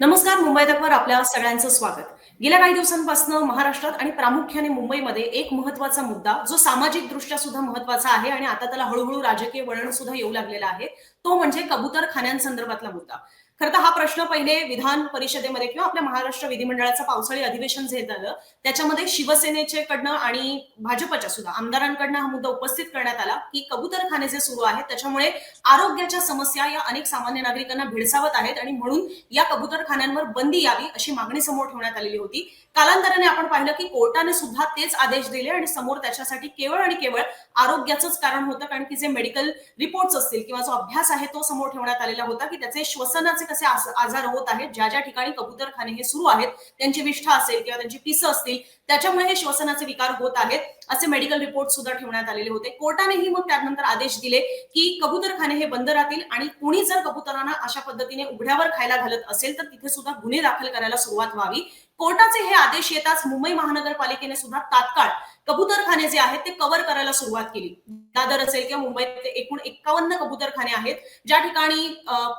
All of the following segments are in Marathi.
नमस्कार मुंबई तकवर आपल्या सगळ्यांचं स्वागत. गेल्या काही दिवसांपासून महाराष्ट्रात आणि प्रामुख्याने मुंबईमध्ये एक महत्त्वाचा मुद्दा जो सामाजिक दृष्ट्या सुद्धा महत्त्वाचा आहे आणि आता त्याला हळूहळू राजकीय वळण सुद्धा येऊ लागलेला आहे तो म्हणजे कबूतर खाण्यांसंदर्भातला मुद्दा. खरं तर हा प्रश्न पहिले विधान परिषदेमध्ये किंवा आपल्या महाराष्ट्र विधिमंडळाचं पावसाळी अधिवेशन जे झालं त्याच्यामध्ये शिवसेनेचे कडनं आणि भाजपच्या सुद्धा आमदारांकडनं हा मुद्दा उपस्थित करण्यात आला की कबूतरखाने जे सुरू आहेत त्याच्यामुळे आरोग्याच्या समस्या या अनेक सामान्य नागरिकांना भेडसावत आहेत आणि म्हणून या कबूतरखान्यांवर बंदी यावी अशी मागणी समोर ठेवण्यात आलेली होती. कालांतराने आपण पाहिलं की कोर्टाने सुद्धा तेच आदेश दिले आणि समोर त्याच्यासाठी केवळ आणि केवळ आरोग्याचंच कारण होतं कारण की जे मेडिकल रिपोर्ट्स असतील किंवा जो अभ्यास आहे तो समोर ठेवण्यात आलेला होता की त्याचे श्वसनाचे कसे आजार होत आहेत ज्या ज्या ठिकाणी कबूतरखाने हे सुरू आहेत त्यांची विष्ठा असेल किंवा त्यांची पिसं असतील त्याच्यामुळे हे श्वसनाचे विकार होत आहेत असे मेडिकल रिपोर्ट सुद्धा ठेवण्यात आलेले होते. कोर्टानेही मग त्यानंतर आदेश दिले की कबूतरखाने हे बंद राहतील आणि कोणी जर कबुतरांना अशा पद्धतीने उघड्यावर खायला घालत असेल तर तिथे सुद्धा गुन्हे दाखल करायला सुरुवात व्हावी. कोर्टाचे हे आदेश येताच मुंबई महानगरपालिकेने सुद्धा तात्काळ कबूतरखाने जे आहेत ते कव्हर करायला सुरुवात केली. दादर असेल किंवा मुंबईत एकूण एक्कावन्न कबूतरखाने आहेत ज्या ठिकाणी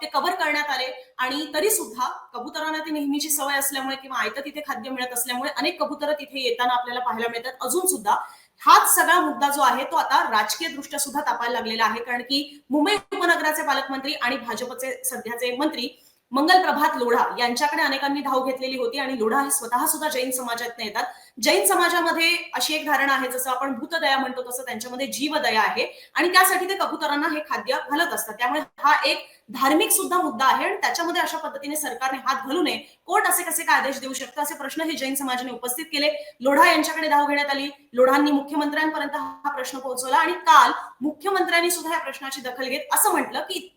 ते कव्हर करण्यात आले आणि तरी सुद्धा कबुतरांना ती नेहमीची सवय असल्यामुळे किंवा आयतं तिथे खाद्य मिळत असल्यामुळे अनेक कबुतर तिथे येताना आपल्याला पाहायला मिळतात. अजून सुद्धा हाच सगळा मुद्दा जो आहे तो आता राजकीय दृष्ट्या सुद्धा तापायला लागलेला आहे. कारण की मुंबई उपनगराचे पालकमंत्री आणि भाजपचे सध्याचे मंत्री मंगल प्रभात लोढा यांच्याकडे अनेकांनी धाव घेतलेली होती आणि लोढा हे स्वतः सुद्धा जैन समाजात येतात जैन समाजामध्ये अशी एक धारणा आहे जसं आपण भूतदया म्हणतो तसं त्यांच्यामध्ये जीवदया आहे आणि त्यासाठी ते कबुतरांना हे खाद्य घालत असतात. त्यामुळे हा एक धार्मिक सुद्धा मुद्दा आहे आणि त्याच्यामध्ये अशा पद्धतीने सरकारने हात घालू नये. कोर्ट असे कसे काय आदेश देऊ शकतो असे प्रश्न हे जैन समाजाने उपस्थित केले. लोढा यांच्याकडे धाव घेण्यात आली. लोढांनी मुख्यमंत्र्यांपर्यंत हा प्रश्न पोहोचवला आणि काल मुख्यमंत्र्यांनी सुद्धा या प्रश्नाची दखल घेत असं म्हटलं की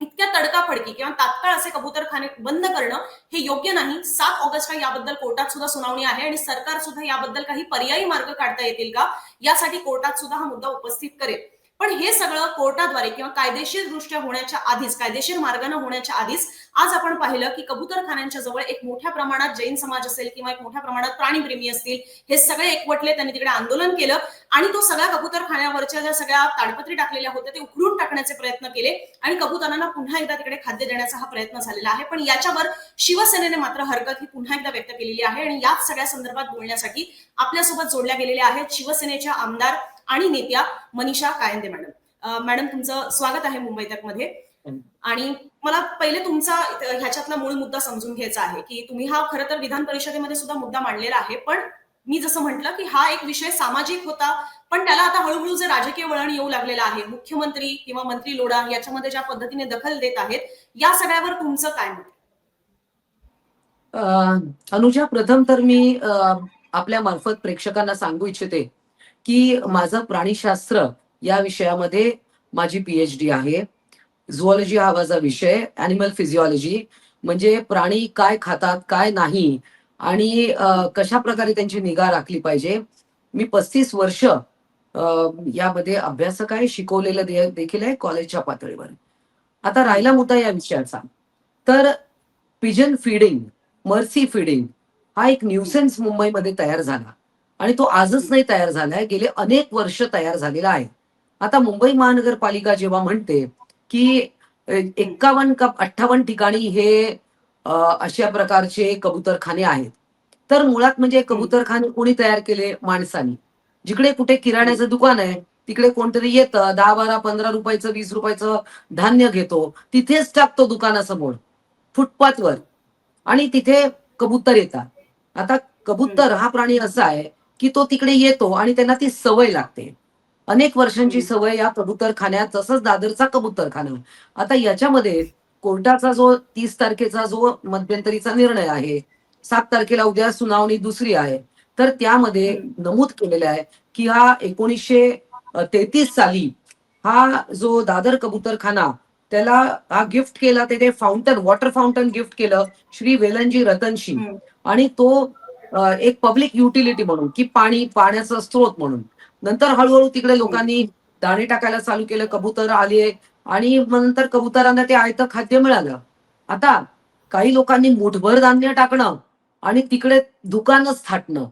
इतक्या तडकाफडकी किंवा तात्काळ असे कबूतरखाने बंद करणं हे योग्य नाही. सात ऑगस्टला याबद्दल कोर्टात सुद्धा सुनावणी आहे आणि सरकार सुद्धा याबद्दल काही पर्यायी मार्ग काढता येतील का? यासाठी कोर्टात सुद्धा हा मुद्दा उपस्थित करेल. पण हे सगळं कोर्टाद्वारे किंवा कायदेशीर दृष्ट्या होण्याच्या आधीच कायदेशीर मार्गाने होण्याच्या आधीच आज आपण पाहिलं की कबूतरखान्यांच्या जवळ एक मोठ्या प्रमाणात जैन समाज असेल किंवा एक मोठ्या प्रमाणात प्राणीप्रेमी असतील हे सगळे एकवटले त्यांनी तिकडे आंदोलन केलं आणि तो सगळ्या कबूतरखान्यावरच्या ज्या सगळ्या ताडपत्री टाकलेल्या होत्या ते उखडून टाकण्याचे प्रयत्न केले आणि कबुतरांना पुन्हा एकदा तिकडे खाद्य देण्याचा हा प्रयत्न झालेला आहे. पण याच्यावर शिवसेनेने मात्र हरकत ही पुन्हा एकदा व्यक्त केलेली आहे आणि याच सगळ्या संदर्भात बोलण्यासाठी आपल्यासोबत जोडल्या गेलेल्या आहेत शिवसेनेच्या आमदार आणि नेत्या मनीषा कायंदे मॅडम. मॅडम तुमचं स्वागत आहे मुंबई तकमध्ये आणि मला पहिले तुमचा ह्याच्यातला मूळ मुद्दा समजून घ्यायचा आहे की तुम्ही हा खरं तर विधान परिषदेमध्ये सुद्धा मुद्दा मांडलेला आहे पण मी जसं म्हटलं की हा एक विषय सामाजिक होता पण त्याला आता हळूहळू जे राजकीय वळण येऊ लागलेलं आहे मुख्यमंत्री किंवा मंत्री लोढा याच्यामध्ये ज्या पद्धतीने दखल देत आहेत या सगळ्यावर तुमचं काय मत? अ, अनुजा प्रथम तर मी आपल्या मार्फत प्रेक्षकांना सांगू इच्छिते की माझं प्राणीशास्त्र या विषयामध्ये माझी पीएच डी आहे. झुऑलॉजी हा माझा विषय अॅनिमल फिजिओलॉजी म्हणजे प्राणी काय खातात काय नाही आणि कशा प्रकारे त्यांची निगा राखली पाहिजे. मी पस्तीस वर्ष यामध्ये अभ्यासक आहे शिकवलेलं दे- देखील आहे कॉलेजच्या पातळीवर. आता राहिला मुद्दा या विषयाचा. तर पिजन फिडिंग मर्सी फिडिंग हा एक न्यूसेन्स मुंबईमध्ये तयार झाला. आणि तो आजच नाही तयार झालाय गेले अनेक वर्ष तयार झालेला आहे. आता मुंबई महानगरपालिका जेव्हा म्हणते की एक्कावन्न का अठ्ठावन्न ठिकाणी हे अशा प्रकारचे कबूतरखाने आहेत. तर मुळात म्हणजे कबूतरखाने कोणी तयार केले? माणसानी. जिकडे कुठे किराण्याचं दुकान आहे तिकडे कोणतरी येतं दहा बारा पंधरा रुपयाचं वीस रुपयाचं धान्य घेतो तिथेच टाकतो दुकानासमोर फुटपाथवर. आणि तिथे कबूतर येतात. आता कबूतर हा प्राणी असा आहे की तो तिकडे येतो आणि त्यांना ती सवय लागते अनेक वर्षांची. सवय या कबूतरखान्यात तसंच दादरचा कबूतरखाना आता याच्यामध्ये कोर्टाचा जो तीस तारखेचा जो मध्यंतरीचा निर्णय आहे सात तारखेला उद्या सुनावणी दुसरी आहे तर त्यामध्ये. नमूद केलेलं आहे की हा एकोणीसशे तेहतीस साली हा जो दादर कबूतरखाना त्याला हा गिफ्ट केला ते फाउंटन वॉटर फाउंटन गिफ्ट केलं श्री वेलनजी रतनशी. आणि तो एक पब्लिक युटिलिटी म्हणून की पाणी पाण्याचा स्रोत म्हणून. नंतर हळूहळू तिकडे लोकांनी दाणे टाकायला चालू केलं कबूतर आले आणि नंतर कबुतरांना ते आयतं खाद्य मिळालं. आता काही लोकांनी मुठभर धान्य टाकणं आणि तिकडे दुकानच थाटणं.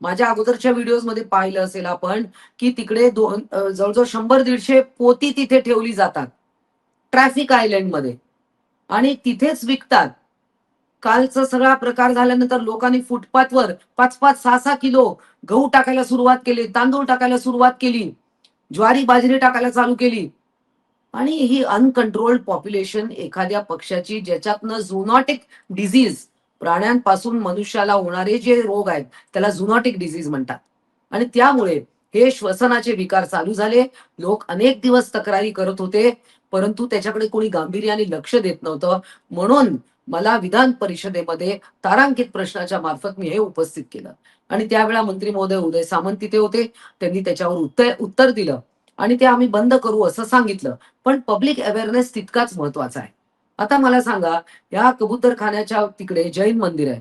माझ्या अगोदरच्या व्हिडिओजमध्ये पाहिलं असेल आपण की तिकडे दोन जवळजवळ शंभर दीडशे पोती तिथे ठेवली जातात. ट्रॅफिक आयलंडमध्ये. आणि तिथेच विकतात. कालचा सगळा प्रकार झाल्यानंतर लोकांनी फुटपाथवर पाच पाच सहा सहा किलो गहू टाकायला सुरुवात केली तांदूळ टाकायला सुरुवात केली ज्वारी बाजरी टाकायला चालू केली. आणि ही अनकंट्रोल्ड पॉप्युलेशन एखाद्या पक्षाची ज्याच्यातनं झुनॉटिक डिझीज प्राण्यांपासून मनुष्याला होणारे जे रोग आहेत त्याला झुनॉटिक डिझीज म्हणतात. आणि त्यामुळे हे श्वसनाचे विकार चालू झाले. लोक अनेक दिवस तक्रारी करत होते. परंतु त्याच्याकडे कोणी गांभीर्याने लक्ष देत नव्हतं. म्हणून मला विधान परिषदेमध्ये तारांकित प्रश्नाच्या मार्फत मी हे उपस्थित केलं. आणि त्यावेळा मंत्री महोदय उदय सामंत तिथे होते. त्यांनी त्याच्यावर उत्तर उत्तर दिलं. आणि ते आम्ही बंद करू असं सांगितलं. पण पब्लिक अवेअरनेस तितकाच महत्त्वाचा आहे. आता मला सांगा या कबुतरखान्याच्या तिकडे जैन मंदिर आहे.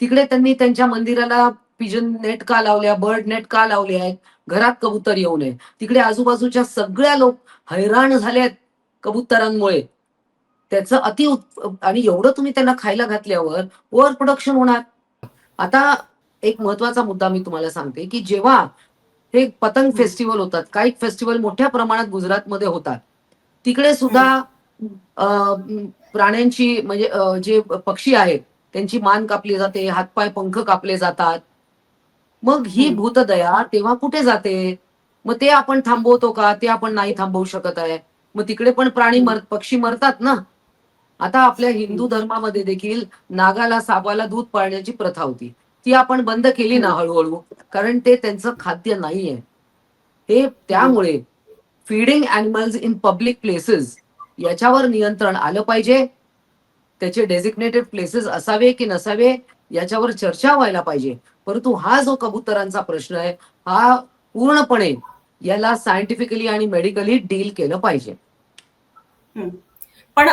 तिकडे त्यांनी त्यांच्या मंदिराला पिजन नेट का लावल्या बर्ड नेट का लावले आहेत? घरात कबूतर येऊ नये. तिकडे आजूबाजूच्या सगळ्या लोक हैराण झालेत. कबुतरांमुळे. त्याचं अति आणि एवढं तुम्ही त्यांना खायला घातल्यावर ओव्हर प्रोडक्शन होणार. आता एक महत्त्वाचा मुद्दा मी तुम्हाला सांगते की जेव्हा हे पतंग फेस्टिवल होतात काईट फेस्टिवल मोठ्या प्रमाणात गुजरातमध्ये होतात तिकडे सुद्धा प्राण्यांची म्हणजे जे पक्षी आहेत त्यांची मान कापली जाते हातपाय पंख कापले जातात. मग ही. भूतदया तेव्हा कुठे जाते? मग ते आपण थांबवतो का? ते आपण नाही थांबवू शकत आहे. मग तिकडे पण प्राणी मर पक्षी मरतात ना? आता आपल्या हिंदू धर्मामध्ये देखील नागाला सापाला दूध पाळण्याची प्रथा होती. ती आपण बंद केली ना हळूहळू कारण ते त्यांचं खाद्य नाहीये. हे त्यामुळे feeding animals in public places याच्यावर नियंत्रण आलं पाहिजे. त्याचे डेझिग्नेटेड प्लेसेस असावे की नसावे याच्यावर चर्चा व्हायला पाहिजे. परंतु हा जो कबुतरांचा प्रश्न आहे हा पूर्णपणे याला सायंटिफिकली आणि मेडिकली डील केलं पाहिजे. पण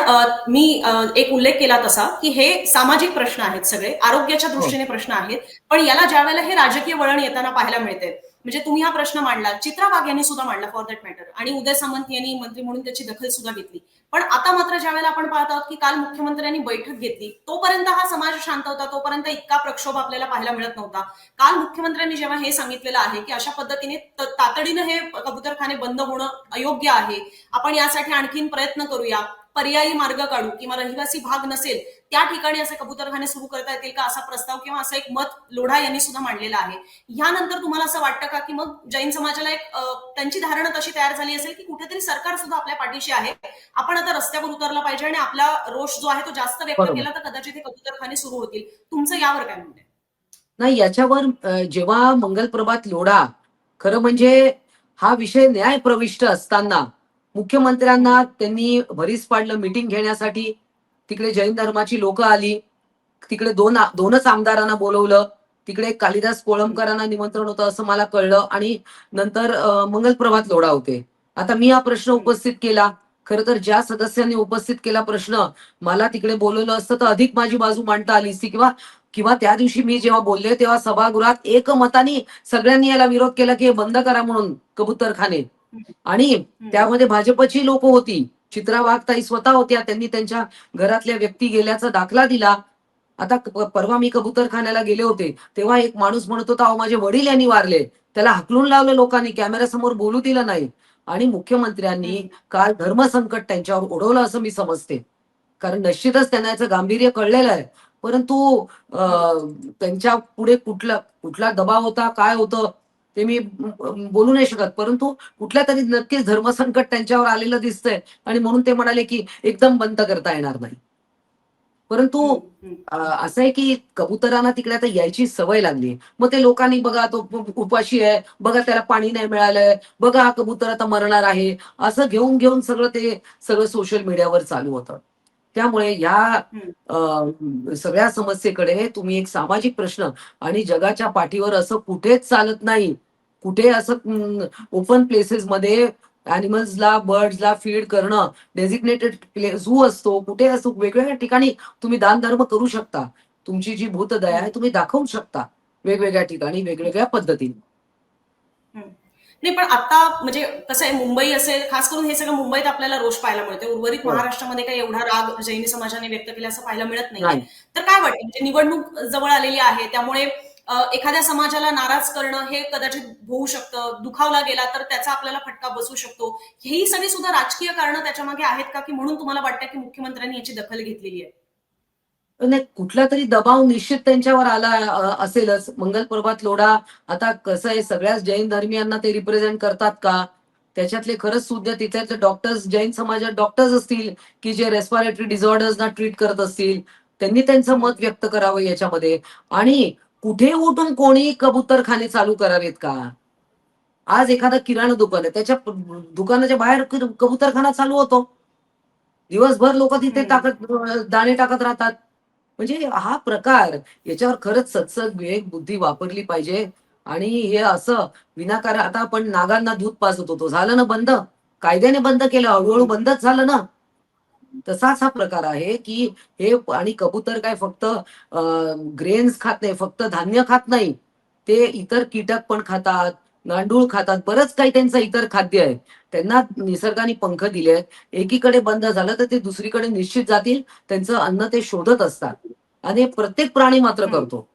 मी एक उल्लेख केला तसा की हे सामाजिक प्रश्न आहेत सगळे आरोग्याच्या दृष्टीने प्रश्न आहेत पण याला ज्या वेळेला हे राजकीय वळण येताना पाहायला मिळते म्हणजे तुम्ही हा प्रश्न मांडला चित्रा वाघ यांनी सुद्धा मांडला फॉर दॅट मॅटर आणि उदय सामंत यांनी मंत्री म्हणून त्याची दखल सुद्धा घेतली. पण आता मात्र ज्या वेळेला आपण पाहत आहोत की काल मुख्यमंत्र्यांनी बैठक घेतली तोपर्यंत हा समाज शांत होता तोपर्यंत इतका प्रक्षोभ आपल्याला पाहायला मिळत नव्हता. काल मुख्यमंत्र्यांनी जेव्हा हे सांगितलेलं आहे की अशा पद्धतीने तातडीनं हे कबुतरखाने बंद होणं अयोग्य आहे आपण यासाठी आणखीन प्रयत्न करूया. पर्यायी मार्ग काढू किंवा रहिवासी भाग नसेल त्या ठिकाणी असे कबुतरखाने सुरू करता येतील का असा प्रस्ताव किंवा असं एक मत लोढा यांनी सुद्धा मांडलेलं आहे यानंतर तुम्हाला असं वाटतं का की मग जैन समाजाला एक त्यांची धारणा तशी तयार झाली असेल की कुठेतरी सरकार सुद्धा आपल्या पाठीशी आहे आपण आता रस्त्यावर उतरला पाहिजे आणि आपला रोष जो आहे तो जास्त व्यक्त. केला तर कदाचित हे कबुतरखाने सुरू होतील तुमचं यावर काय म्हणणं? नाही याच्यावर जेव्हा मंगलप्रभात लोढा खरं म्हणजे हा विषय न्याय प्रविष्ट असताना मुख्यमंत्र्यांना त्यांनी भरीस पाडलं मिटिंग घेण्यासाठी तिकडे जैन धर्माची लोक आली तिकडे दोन दोनच आमदारांना बोलवलं तिकडे कालिदास कोळंबकरांना निमंत्रण होतं असं मला कळलं आणि नंतर मंगलप्रभात लोढा होते. आता मी हा प्रश्न उपस्थित केला. खरं तर ज्या सदस्यांनी उपस्थित केला प्रश्न मला तिकडे बोलवलं असतं तर अधिक माझी बाजू मांडता आली असती किंवा किंवा त्या दिवशी मी जेव्हा बोलले तेव्हा सभागृहात एकमताने सगळ्यांनी याला विरोध केला की हे बंद करा म्हणून कबूतरखाने. आणि त्यामध्ये भाजपची लोक होती. चित्रा वाघताई स्वतः होत्या. त्यांनी त्यांच्या घरातल्या व्यक्ती गेल्याचा दाखला दिला. आता परवा मी कबूतरखान्याला गेले होते. तेव्हा एक माणूस म्हणत होता अहो माझे वडील यांनी वारले. त्याला हकलून लावलं लोकांनी. कॅमेऱ्यासमोर बोलू दिलं नाही. आणि मुख्यमंत्र्यांनी काल धर्मसंकट त्यांच्यावर ओढवलं असं मी समजते. कारण निश्चितच त्यांना याचं गांभीर्य कळलेलं आहे. परंतु त्यांच्या पुढे कुठला कुठला दबाव होता काय होतं ते मी बोलू नाही शकत. परंतु कुठल्या तरी नक्कीच धर्मसंकट त्यांच्यावर आलेलं दिसतंय. आणि म्हणून ते म्हणाले की एकदम बंद करता येणार नाही. परंतु असं आहे की कबुतरांना तिकडे आता यायची सवय लागली. मग ते लोकांनी बघा तो उपाशी आहे. बघा त्याला पाणी नाही मिळालंय. बघा हा कबूतर आता मरणार आहे. असं घेऊन घेऊन सगळं ते सगळं सोशल मीडियावर चालू होतं. त्यामुळे या सगळ्या समस्येकडे तुम्ही एक सामाजिक प्रश्न आणि जगाच्या पाठीवर असं कुठेच चालत नाही. कुठे असं ओपन प्लेसेस मध्ये अॅनिमल्सला बर्ड्सला फीड करणं डेझिग्नेटेड झू असतो कुठे असतो वेगवेगळ्या ठिकाणी तुम्ही दानधर्म करू शकता. तुमची जी भूतदया आहे तुम्ही दाखवू शकता. वेगवेगळ्या ठिकाणी वेगवेगळ्या पद्धतीने. नाही पण आता म्हणजे कसं आहे मुंबई असेल खास करून हे सगळं मुंबईत आपल्याला रोष पाहायला मिळते उर्वरित हो. महाराष्ट्रामध्ये काही एवढा राग जैनी समाजाने व्यक्त केला असं पाहायला मिळत नाही. तर काय वाटतं? म्हणजे निवडणूक जवळ आलेली आहे त्यामुळे एखाद्या समाजाला नाराज करणं हे कदाचित होऊ शकतं. दुखावला गेला तर त्याचा आपल्याला फटका बसू शकतो. ही सगळी सुद्धा राजकीय कारणं त्याच्यामागे आहेत का? की म्हणून तुम्हाला वाटतं की मुख्यमंत्र्यांनी याची दखल घेतलेली आहे? कुठला तरी दबाव निश्चित त्यांच्यावर आला असेलच. मंगल प्रभात लोढा आता कसं आहे सगळ्याच जैन धर्मियांना ते रिप्रेझेंट करतात का? त्याच्यातले खरंच सुद्धा तिथले डॉक्टर्स जैन समाजात डॉक्टर्स असतील की जे रेस्पिरेटरी डिझॉर्डर्सना ट्रीट करत असतील त्यांनी त्यांचं मत व्यक्त करावं याच्यामध्ये. आणि कुठे उठून कोणी कबुतरखाने चालू करावेत का? आज एखादं किराणा दुकान आहे त्याच्या दुकानाच्या बाहेर कबुतरखाना चालू होतो. दिवसभर लोक तिथे. टाकत दाणे टाकत राहतात. म्हणजे हा प्रकार याच्यावर खरंच सत्संग विवेक बुद्धी वापरली पाहिजे. आणि हे असं विनाकारण आता आपण नागांना दूध पाजत होतो. झालं ना बंद? कायद्याने बंद केलं. हळूहळू बंदच झालं ना? तसाच हा प्रकार आहे की हे आणि कबूतर काय फक्त ग्रेन्स खात नाही फक्त धान्य खात नाही. ते इतर कीटक पण खातात गांडूळ खातात. बरंच काही त्यांचं इतर खाद्य आहे. त्यांना निसर्गाने पंख दिले आहेत एकीकडे बंद झालं तर ते दुसरीकडे निश्चित जातील त्यांचं अन्न ते शोधत असतात. आणि प्रत्येक प्राणी मात्र. करतो.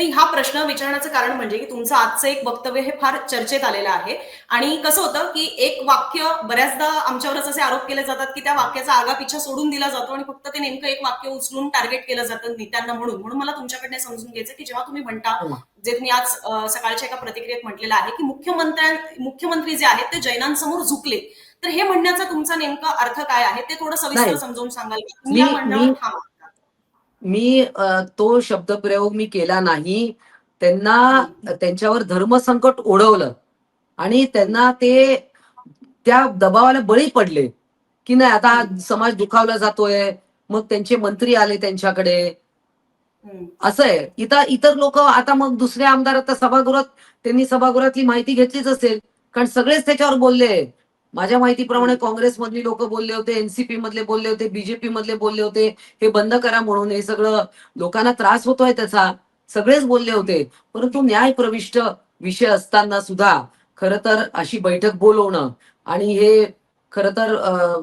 नाही हा प्रश्न विचारण्याचं कारण म्हणजे की तुमचं आजचं एक वक्तव्य हे फार चर्चेत आलेलं आहे. आणि कसं होतं की एक वाक्य बऱ्याचदा आमच्यावरच असे आरोप केले जातात की त्या वाक्याचा आगापिछा सोडून दिला जातो आणि फक्त ते नेमकं एक वाक्य उचलून टार्गेट केलं जातं नेत्यांना म्हणून. म्हणून मला तुमच्याकडनं समजून घ्यायचं की जेव्हा तुम्ही म्हणता हो. जे तुम्ही आज सकाळच्या एका प्रतिक्रियेत म्हटलेलं आहे की मुख्यमंत्र्यां मुख्यमंत्री जे आहेत ते जैनांसमोर झुकले. तर हे म्हणण्याचा तुमचा नेमका अर्थ काय आहे? ते थोडं सविस्तर. समजावून सांगाल का? तुम्ही या मी- म्हणण्यावर मी- तो शब्दप्रयोग मी केला नाही. त्यांना त्यांच्यावर धर्मसंकट ओढवलं. आणि त्यांना ते त्या दबावाला बळी पडले. की नाही आता. समाज दुखावला जातोय. मग त्यांचे मंत्री आले त्यांच्याकडे. असं आहे. इतर इतर लोक आता मग दुसऱ्या आमदार आता सभागृहात त्यांनी सभागृहातली माहिती घेतलीच असेल. कारण सगळेच त्याच्यावर बोलले. माझ्या माहितीप्रमाणे काँग्रेसमधली लोक बोलले होते एनसीपी मधले बोलले होते बीजेपी मधले बोलले होते. हे बंद करा म्हणून हे सगळं लोकांना त्रास होतोय त्याचा. सगळेच बोलले होते. परंतु न्याय प्रविष्ट विषय असताना सुद्धा खर तर अशी बैठक बोलवणं आणि हे खरं तर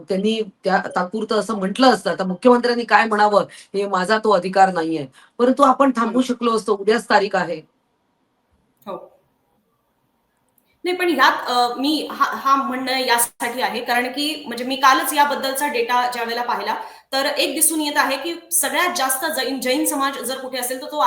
त्यांनी त्या तात्पुरतं असं म्हटलं असतं. आता मुख्यमंत्र्यांनी काय म्हणावं हे माझा तो अधिकार नाहीये. परंतु आपण थांबू शकलो असतो. उद्याच तारीख आहे. हो. नाही पण ह्यात मी हा हा म्हणणं यासाठी आहे. कारण की म्हणजे मी कालच याबद्दलचा डेटा ज्या वेळेला पाहिला तर एक दिसून येत आहे की सगळ्यात जास्त जैन जैन समाज जर कुठे असेल तर तो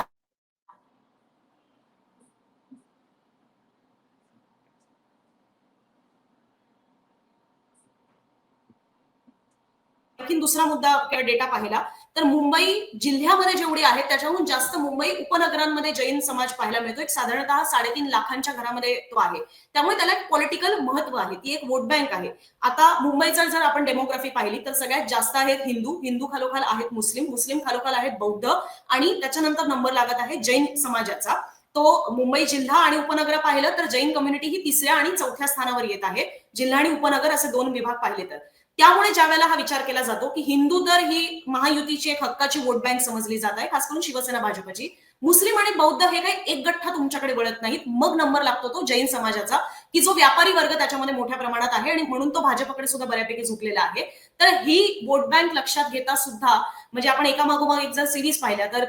आणखी दुसरा मुद्दा डेटा पाहिला. तर मुंबई जिल्ह्यामध्ये जेवढी आहे त्याच्याहून जास्त मुंबई उपनगरांमध्ये जैन समाज पाहायला मिळतो एक साधारणतः साडेतीन लाखांच्या घरामध्ये तो आहे. त्यामुळे त्याला एक पॉलिटिकल महत्त्व आहे. ती एक वोट बँक आहे. आता मुंबईचा जर आपण डेमोग्राफी पाहिली तर सगळ्यात जास्त आहेत हिंदू. हिंदू खालोखाल आहेत मुस्लिम. मुस्लिम खालोखाल आहेत बौद्ध. आणि त्याच्यानंतर नंबर लागत आहे जैन समाजाचा. तो मुंबई जिल्हा आणि उपनगर पाहिलं तर जैन कम्युनिटी ही तिसऱ्या आणि चौथ्या स्थानावर येत आहे. जिल्हा आणि उपनगर असे दोन विभाग पाहिले तर. त्यामुळे ज्या वेळेला हा विचार केला जातो की हिंदू तर ही महायुतीची एक हक्काची वोट बँक समजली जात आहे खास करून शिवसेना भाजपची. मुस्लिम आणि बौद्ध हे काही एक गठ्ठा तुमच्याकडे वळत नाहीत. मग नंबर लागतो तो जैन समाजाचा की जो व्यापारी वर्ग त्याच्यामध्ये मोठ्या प्रमाणात आहे आणि म्हणून तो भाजपकडे सुद्धा बऱ्यापैकी झुकलेला आहे. तर ही वोट बँक लक्षात घेता सुद्धा म्हणजे आपण एकामागोमाग एक जर सिरीज पाहिल्या तर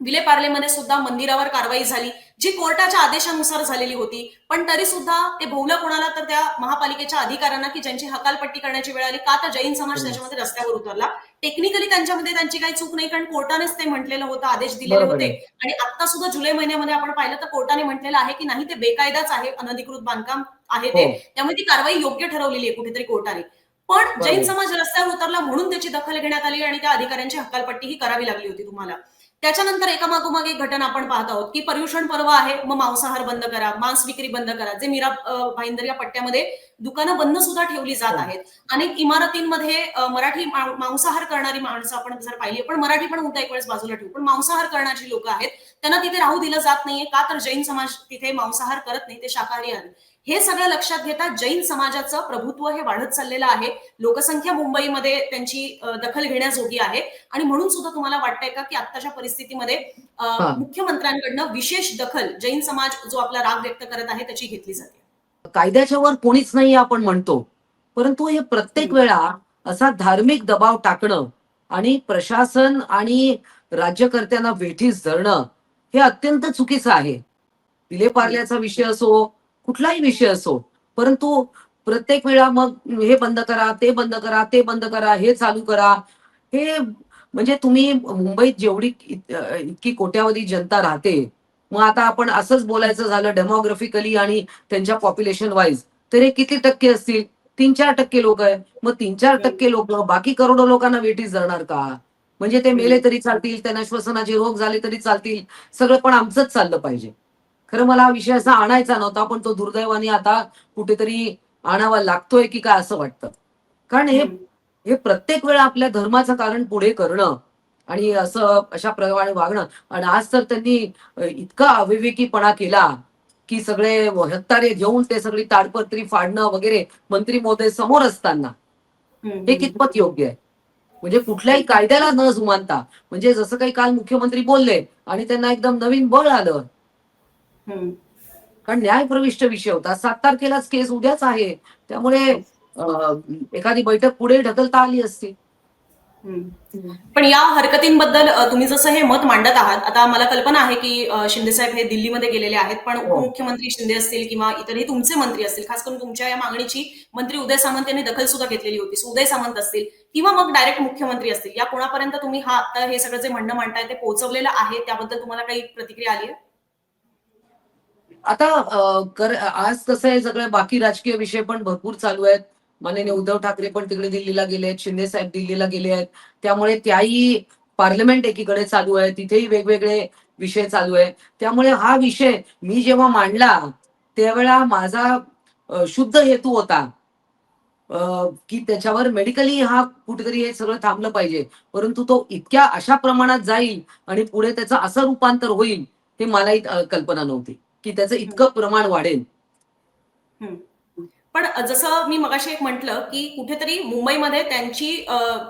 विले पार्लेमध्ये सुद्धा मंदिरावर कारवाई झाली. जी कोर्टाच्या आदेशानुसार झालेली होती. पण तरी सुद्धा ते भोवलं कोणाला तर त्या महापालिकेच्या अधिकाऱ्यांना की ज्यांची हकालपट्टी करण्याची वेळ आली. का तर जैन समाज. त्याच्यामध्ये रस्त्यावर उतरला. टेक्निकली त्यांच्यामध्ये त्यांची काही चूक नाही कारण कोर्टानेच ते म्हटलेलं होतं आदेश दिलेले होते. आणि आता सुद्धा जुलै महिन्यामध्ये आपण पाहिलं तर कोर्टाने म्हटलेलं आहे की नाही ते बेकायदाच आहे अनधिकृत बांधकाम आहे ते. हो. त्यामुळे ती कारवाई योग्य ठरवलेली आहे कुठेतरी कोर्टाने. पण. जैन समाज रस्त्यावर उतरला म्हणून त्याची दखल घेण्यात आली आणि त्या अधिकाऱ्यांची हकालपट्टी ही करावी लागली होती तुम्हाला. त्याच्यानंतर एकामागोमाग एक घटना आपण पाहत आहोत की पर्युषण पर्व आहे मग मांसाहार बंद करा मांस विक्री बंद करा जे मीरा भाईंदर या पट्ट्यामध्ये दुकानं बंद सुद्धा ठेवली जात हो. आहेत. अनेक इमारतींमध्ये मराठी मांसाहार करणारी माणसं आपण जर पाहिली पण मराठी पण मुद्दा एक वेळेस बाजूला ठेवू. पण मांसाहार करणारी लोक आहेत त्यांना तिथे राहू दिलं जात नाहीये का तर जैन समाज तिथे मांसाहार करत नाही ते शाकाहारी आहेत. हे सगळं लक्षात घेता जैन समाजाचं प्रभुत्व हे वाढत चाललेलं आहे. लोकसंख्या मुंबईमध्ये त्यांची दखल घेण्याजोगी आहे. आणि म्हणून सुद्धा तुम्हाला वाटतंय का की आत्ताच्या परिस्थितीमध्ये. मुख्यमंत्र्यांकडनं विशेष दखल जैन समाज जो आपला राग व्यक्त करत आहे त्याची घेतली जाते. कायद्याच्या वर कोणीच नाही आपण म्हणतो. परंतु हे प्रत्येक. वेळा असा धार्मिक दबाव टाकणं आणि प्रशासन आणि राज्यकर्त्यांना वेठीस धरणं हे अत्यंत चुकीचं आहे. विलेपार्ल्याचा विषय असो कुठलाही विषय असो परंतु प्रत्येक वेळा मग हे बंद करा ते बंद करा ते बंद करा हे चालू करा. हे म्हणजे तुम्ही मुंबईत जेवढी इतकी कोट्यावधी जनता राहते मग आता आपण असंच बोलायचं झालं डेमोग्राफिकली आणि त्यांच्या पॉप्युलेशन वाईज तर हे किती टक्के असतील? तीन चार टक्के लोक आहे. मग तीन चार टक्के लोक बाकी करोडो लोकांना वेटीस जाणार का? म्हणजे ते मेले तरी चालतील त्यांना श्वसनाचे रोग झाले तरी चालतील सगळं पण आमचंच चाललं पाहिजे. खरं मला हा विषय असा आणायचा नव्हता पण तो दुर्दैवाने आता कुठेतरी आणावा लागतोय की काय असं वाटतं कारण हे. हे प्रत्येक वेळा आपल्या धर्माचं कारण पुढे करणं आणि असं अशा प्रकारे वागणं आणि आज तर त्यांनी इतका अविवेकीपणा केला की सगळे हत्तारे घेऊन ते सगळी ताडपत्री फाडणं वगैरे मंत्री महोदय समोर असताना. हे कितपत योग्य आहे म्हणजे कुठल्याही कायद्याला न जुमानता म्हणजे जसं काही काल मुख्यमंत्री बोलले आणि त्यांना एकदम नवीन बळ आलं. कारण न्यायप्रविष्ट विषय होता. सात तारखेलाच केस उद्याच आहे. त्यामुळे एखादी बैठक पुढे ढकलता आली असती. हम्म. पण या हरकतींबद्दल तुम्ही जसं हे मत मांडत आहात आता मला कल्पना आहे की शिंदे साहेब हे दिल्लीमध्ये गेलेले आहेत पण हो. उपमुख्यमंत्री शिंदे असतील किंवा इतरही तुमचे मंत्री असतील खास करून तुमच्या या मागणीची मंत्री उदय सामंत यांनी दखल सुद्धा घेतलेली होती. सो उदय सामंत असतील किंवा मग डायरेक्ट मुख्यमंत्री असतील या कोणापर्यंत तुम्ही हा आता हे सगळं जे म्हणणं मांडताय ते पोहोचवलेलं आहे त्याबद्दल तुम्हाला काही प्रतिक्रिया आली आहे? आता कर आज कसं आहे सगळं? बाकी राजकीय विषय पण भरपूर चालू आहेत. माननीय उद्धव ठाकरे पण तिकडे दिल्लीला गेले आहेत शिंदे साहेब दिल्लीला गेले आहेत. त्यामुळे त्याही पार्लमेंट एकीकडे चालू आहे तिथेही वेगवेगळे विषय चालू आहे त्यामुळे हा विषय मी जेव्हा मांडला त्यावेळा माझा शुद्ध हेतू होता की त्याच्यावर मेडिकली हा कुठेतरी हे सगळं थांबलं पाहिजे. परंतु तो इतक्या अशा प्रमाणात जाईल आणि पुढे त्याचं असं रूपांतर होईल हे मलाही कल्पना नव्हती. की त्याचं इतकं प्रमाण वाढेल. पण जसं मी मगाशी एक म्हटलं की कुठेतरी मुंबईमध्ये त्यांची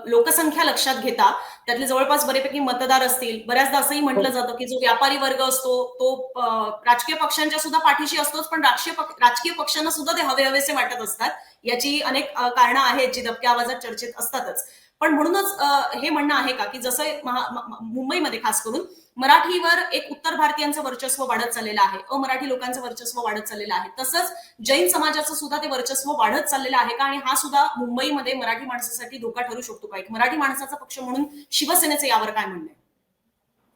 लोकसंख्या लक्षात घेता त्यातले जवळपास बरेपैकी मतदार असतील. बऱ्याचदा असंही म्हटलं जातं की जो व्यापारी वर्ग असतो तो राजकीय पक्षांच्या सुद्धा पाठीशी असतोच पण राजकीय राजकीय पक्षांना सुद्धा ते हवे हवेसे वाटत असतात. याची अनेक कारणं आहेत जी दबक्या आवाजात चर्चेत असतातच. पण म्हणूनच हे म्हणणं आहे का की जसं मुंबईमध्ये खास करून मराठीवर एक उत्तर भारतीयांचं वर्चस्व वाढत चाललेलं आहे अमराठी लोकांचं वर्चस्व वाढत चाललेलं आहे तसंच जैन समाजाचं सुद्धा ते वर्चस्व वाढत चाललेलं आहे का? आणि हा सुद्धा मुंबईमध्ये मराठी माणसासाठी धोका ठरू शकतो का? एक मराठी माणसाचा पक्ष म्हणून शिवसेनेचं यावर काय म्हणणं आहे?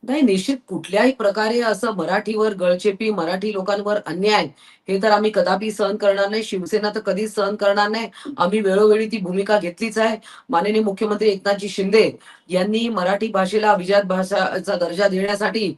नाही निश्चित कुठल्याही प्रकारे असं मराठीवर गळचेपी मराठी लोकांवर अन्याय हे तर आम्ही कदापि सहन करणार नाही. शिवसेना तर कधीच सहन करणार नाही. आम्ही वेळोवेळी ती भूमिका घेतलीच आहे. माननीय मुख्यमंत्री एकनाथजी शिंदे यांनी मराठी भाषेला अभिजात भाषाचा दर्जा देण्यासाठी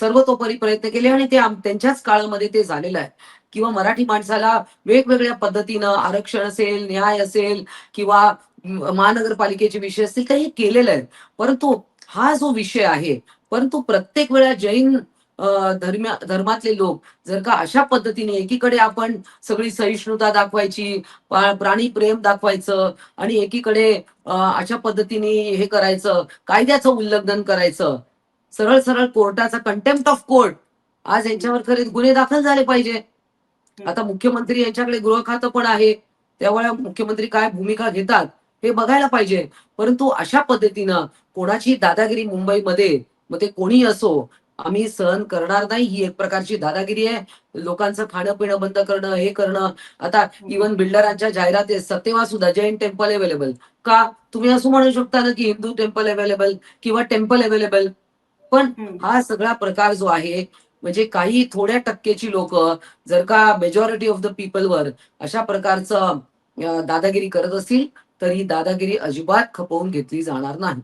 सर्वतोपरी प्रयत्न केले आणि ते त्यांच्याच काळामध्ये ते झालेलं आहे. किंवा मराठी माणसाला वेगवेगळ्या पद्धतीनं आरक्षण असेल न्याय असेल किंवा महानगरपालिकेचे विषय असतील काही केलेलं आहे. परंतु हा जो विषय आहे परंतु प्रत्येक वेळा जैन अं, धर्म्या धर्मातले लोक जर का अशा पद्धतीने एकीकडे आपण सगळी सहिष्णुता दाखवायची प्राणी प्रेम दाखवायचं आणि एकीकडे अशा पद्धतीने हे करायचं कायद्याचं उल्लंघन करायचं सरळ सरळ कोर्टाचा कंटेम्प्ट ऑफ कोर्ट आज यांच्यावर खरे गुन्हे दाखल झाले पाहिजे. आता मुख्यमंत्री यांच्याकडे गृह खातं पण आहे त्यामुळे मुख्यमंत्री काय भूमिका घेतात हे बघायला पाहिजे. परंतु अशा पद्धतीनं कोणाची दादागिरी मुंबईमध्ये मग ते कोणी असो आम्ही सहन करणार नाही. ही एक प्रकारची दादागिरी आहे. लोकांचं खाणं पिणं बंद करणं हे करणं. आता इव्हन बिल्डरांच्या जाहिराती सत्यवा सुद्धा जैन टेम्पल अवेलेबल का? तुम्ही असं म्हणू शकता ना की हिंदू टेम्पल अवेलेबल किंवा टेम्पल अवेलेबल पण. हा सगळा प्रकार जो आहे म्हणजे काही थोड्या टक्केची लोक जर का मेजॉरिटी ऑफ द पीपलवर अशा प्रकारचं दादागिरी करत असतील तर ही दादागिरी अजिबात खपवून घेतली जाणार नाही.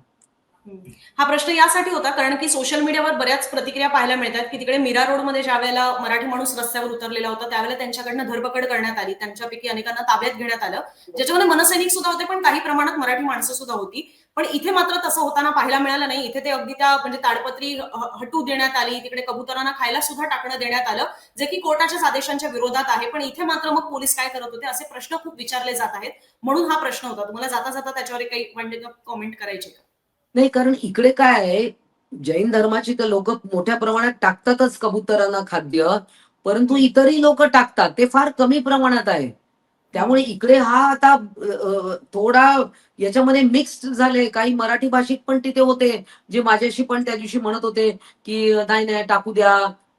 हा प्रश्न यासाठी होता कारण की सोशल मीडियावर बऱ्याच प्रतिक्रिया पाहायला मिळतात की तिकडे मीरा रोडमध्ये ज्या वेळेला मराठी माणूस रस्त्यावर उतरलेला होता त्यावेळेला त्यांच्याकडनं धरपकड करण्यात आली. त्यांच्यापैकी अनेकांना ताब्यात घेण्यात आलं. ज्याच्यामध्ये मनसैनिक सुद्धा होते पण काही प्रमाणात मराठी माणसं सुद्धा होती. पण इथे मात्र तसं होताना पाहायला मिळालं नाही. इथे ते अगदी त्या म्हणजे ताडपत्री हटू देण्यात आली तिकडे कबुतरांना खायला सुद्धा टाकणं देण्यात आलं जे की कोर्टाच्याच आदेशांच्या विरोधात आहे. पण इथे मात्र मग पोलीस काय करत होते असे प्रश्न खूप विचारले जात आहेत. म्हणून हा प्रश्न होता. तुम्हाला जाता जाता त्याच्यावर काही म्हणजे कॉमेंट करायचे का? नाही कारण इकडे काय आहे जैन धर्माची तर लोक मोठ्या प्रमाणात टाकतातच कबुतरांना खाद्य परंतु इतरही लोक टाकतात ते फार कमी प्रमाणात आहे. त्यामुळे इकडे हा आता थोडा याच्यामध्ये मिक्स झाले काही मराठी भाषिक पण तिथे होते जे माझ्याशी पण त्या दिवशी म्हणत होते की नाही नाही टाकू द्या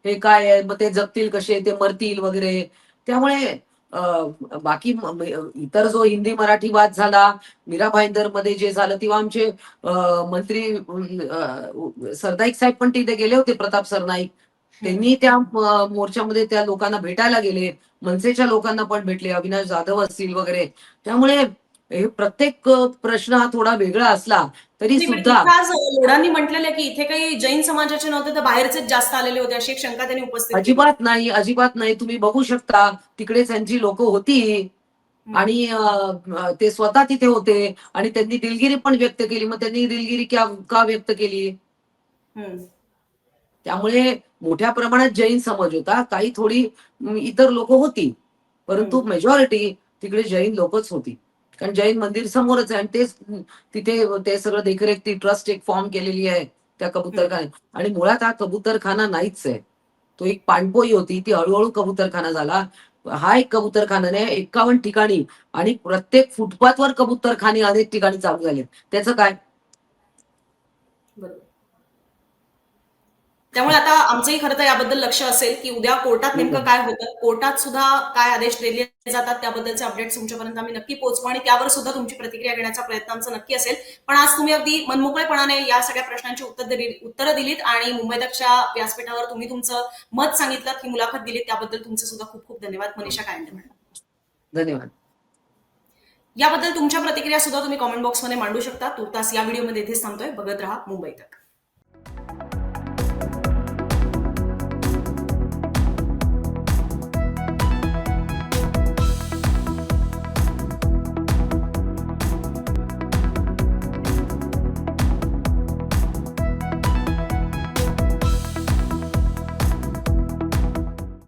हे काय आहे मग ते जगतील कसे ते मरतील वगैरे. त्यामुळे बाकी इतर जो हिंदी मराठी वाद झाला मीरा भाईंदरमध्ये जे झालं तेव्हा आमचे मंत्री सरदाईक सरनाईक साहेब पण तिथे गेले होते प्रताप सरनाईक. त्यांनी त्या मोर्चामध्ये त्या लोकांना भेटायला गेले. मनसेच्या लोकांना पण भेटले. अविनाश जाधव असतील वगैरे. त्यामुळे हे प्रत्येक प्रश्न हा थोडा वेगळा असला तरी पण सुद्धा लोढांनी म्हटलेलं की इथे काही जैन समाजाचे नव्हते तर बाहेरचेच जास्त आलेले होते अशी एक शंका त्यांनी उपस्थित. अजिबात नाही अजिबात नाही. तुम्ही बघू शकता तिकडे त्यांची लोक होती. आणि ते स्वतः तिथे होते आणि त्यांनी दिलगिरी पण व्यक्त केली. मग त्यांनी दिलगिरी का का व्यक्त केली. त्यामुळे मोठ्या प्रमाणात जैन समाज होता. काही थोडी इतर लोक होती. परंतु मेजॉरिटी तिकडे जैन लोकच होती. कारण जैन मंदिर समोरच आहे आणि तेच तिथे ते सगळं देखरेख ती ट्रस्ट एक फॉर्म केलेली आहे त्या कबूतरखान्यात. आणि मुळात हा कबूतरखाना नाहीच आहे. तो एक पाणपोई होती ती हळूहळू कबूतरखाना झाला. हा एक कबूतरखाना नाही एकावन्न ठिकाणी आणि प्रत्येक फुटपाथवर कबूतरखाने अनेक ठिकाणी चालू झाले त्याचं काय? त्यामुळे आता आमचंही खरं तर याबद्दल लक्ष असेल की उद्या कोर्टात नेमकं काय होतं? कोर्टात सुद्धा काय आदेश दिले जातात? त्याबद्दलचे अपडेट्स तुमच्यापर्यंत आम्ही नक्की पोहोचवू आणि त्यावर सुद्धा तुमची प्रतिक्रिया घेण्याचा प्रयत्न आमचा नक्की असेल. पण आज तुम्ही अगदी मनमोकळेपणाने या सगळ्या प्रश्नांची उत्तर दिली उत्तरं दिलीत आणि मुंबई तकच्या व्यासपीठावर तुम्ही तुमचं मत सांगितलं ही मुलाखत दिलीत त्याबद्दल तुमचे सुद्धा खूप खूप धन्यवाद. मनीषा कायंदे मॅडम. धन्यवाद. याबद्दल तुमच्या प्रतिक्रिया सुद्धा तुम्ही कॉमेंट बॉक्समध्ये मांडू शकता. तुर्तास या व्हिडिओमध्ये इथेच थांबतोय. बघत राहा मुंबई तक.